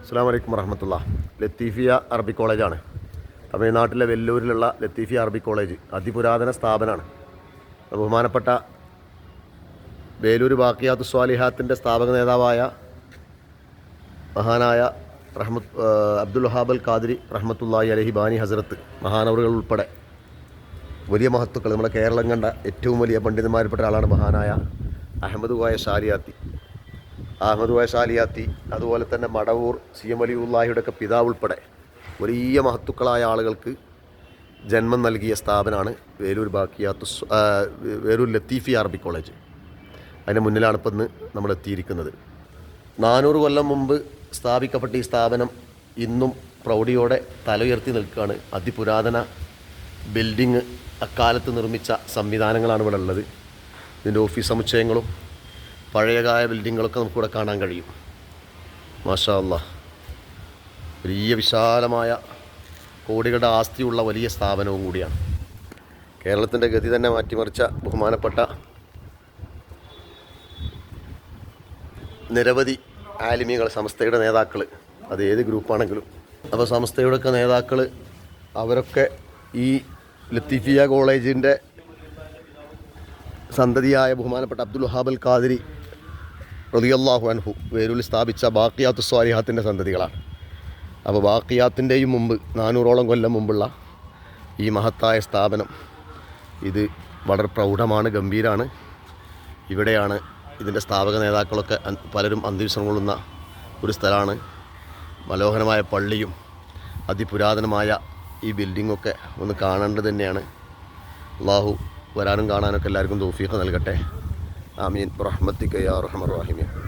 അസ്സാം വലൈക്കും വറഹമത്തുള്ള. ലത്തീഫിയ അറബി കോളേജാണ്. തമിഴ്നാട്ടിലെ വെല്ലൂരിലുള്ള ലത്തീഫിയ അറബി കോളേജ് അതിപുരാതന സ്ഥാപനമാണ് ബഹുമാനപ്പെട്ട വേലൂർ ബാക്കിയാത്തു സ്വാലിഹാത്തിന്റെ സ്ഥാപക നേതാവായ മഹാനായ റഹ്മത്ത് അബ്ദുൽ ഹാബൽ ഖാദിരി റഹ്മത്തുല്ലാഹി അലഹി ബാനി ഹസരത്ത് മഹാനവറുകൾ ഉൾപ്പെടെ വലിയ മഹത്തുക്കൾ. നമ്മുടെ കേരളം കണ്ട ഏറ്റവും വലിയ പണ്ഡിതന്മാരിൽപ്പെട്ട ആളാണ് മഹാനായ അഹമ്മദ് കോയ ഷാലിയാത്തി അഹമ്മദ് വയസാലിയാത്തി അതുപോലെ തന്നെ മടവൂർ സി എം അലിയുല്ലാഹിയുടെ ഒക്കെ പിതാവ് ഉൾപ്പെടെ വലിയ മഹത്തുക്കളായ ആളുകൾക്ക് ജന്മം നൽകിയ സ്ഥാപനമാണ് വേലൂർ ബാക്കിയാത്തു വേലൂർ ലത്തീഫി അറബി കോളേജ്. അതിന്റെ മുന്നിലാണ് ഇപ്പം ഇന്ന് നമ്മൾ എത്തിയിരിക്കുന്നത്. നാനൂറ് കൊല്ലം മുമ്പ് സ്ഥാപിക്കപ്പെട്ട ഈ സ്ഥാപനം ഇന്നും പ്രൗഢിയോടെ തല ഉയർത്തി നിൽക്കുകയാണ്. അതിപുരാതന ബിൽഡിങ് അക്കാലത്ത് നിർമ്മിച്ച സംവിധാനങ്ങളാണ് ഇവിടെ ഉള്ളത്. ഇതിന്റെ ഓഫീസ് സമുച്ചയങ്ങളും പഴയകാല ബിൽഡിങ്ങുകളൊക്കെ നമുക്കിവിടെ കാണാൻ കഴിയും. മാഷാ അല്ലാ വലിയ വിശാലമായ കോടികളുടെ ആസ്തിയുള്ള വലിയ സ്ഥാപനവും കൂടിയാണ്. കേരളത്തിന്റെ ഗതി തന്നെ മാറ്റിമറിച്ച ബഹുമാനപ്പെട്ട നിരവധി ആലിമികൾ സംസ്ഥയുടെ നേതാക്കൾ അത് ഏത് ഗ്രൂപ്പാണെങ്കിലും. അപ്പോൾ സംസ്ഥയുടെയൊക്കെ നേതാക്കൾ അവരൊക്കെ ഈ ലത്തീഫിയ കോളേജിന്റെ സന്തതിയായ ബഹുമാനപ്പെട്ട അബ്ദുൽ വഹാബ് അൽ ഖാദിരി റളിയല്ലാഹു അൻഹു വേരൂരിൽ സ്ഥാപിച്ച ബാക്കിയാത്തു സ്വാലിഹാത്തിന്റെ സന്തതികളാണ്. അപ്പോൾ ബാക്കിയാത്തിന്റെയും മുമ്പ് നാനൂറോളം കൊല്ലം മുമ്പുള്ള ഈ മഹത്തായ സ്ഥാപനം ഇത് വളരെ പ്രൗഢമാണ് ഗംഭീരമാണ് ഇവിടെയാണ് ഇതിന്റെ സ്ഥാപക നേതാക്കളൊക്കെ പലരും അന്തരീക്ഷം കൊള്ളുന്ന ഒരു സ്ഥലമാണ്. മനോഹരമായ പള്ളിയും അതിപുരാതനമായ ഈ ബിൽഡിങ്ങൊക്കെ ഒന്ന് കാണേണ്ടത് തന്നെയാണ്. അള്ളാഹു വരാനും കാണാനൊക്കെ എല്ലാവർക്കും തോഫീഖ് നൽകട്ടെ. ആമീൻ. റഹ്മത്തിക്ക് യാ റഹ്മർ റഹീമീൻ.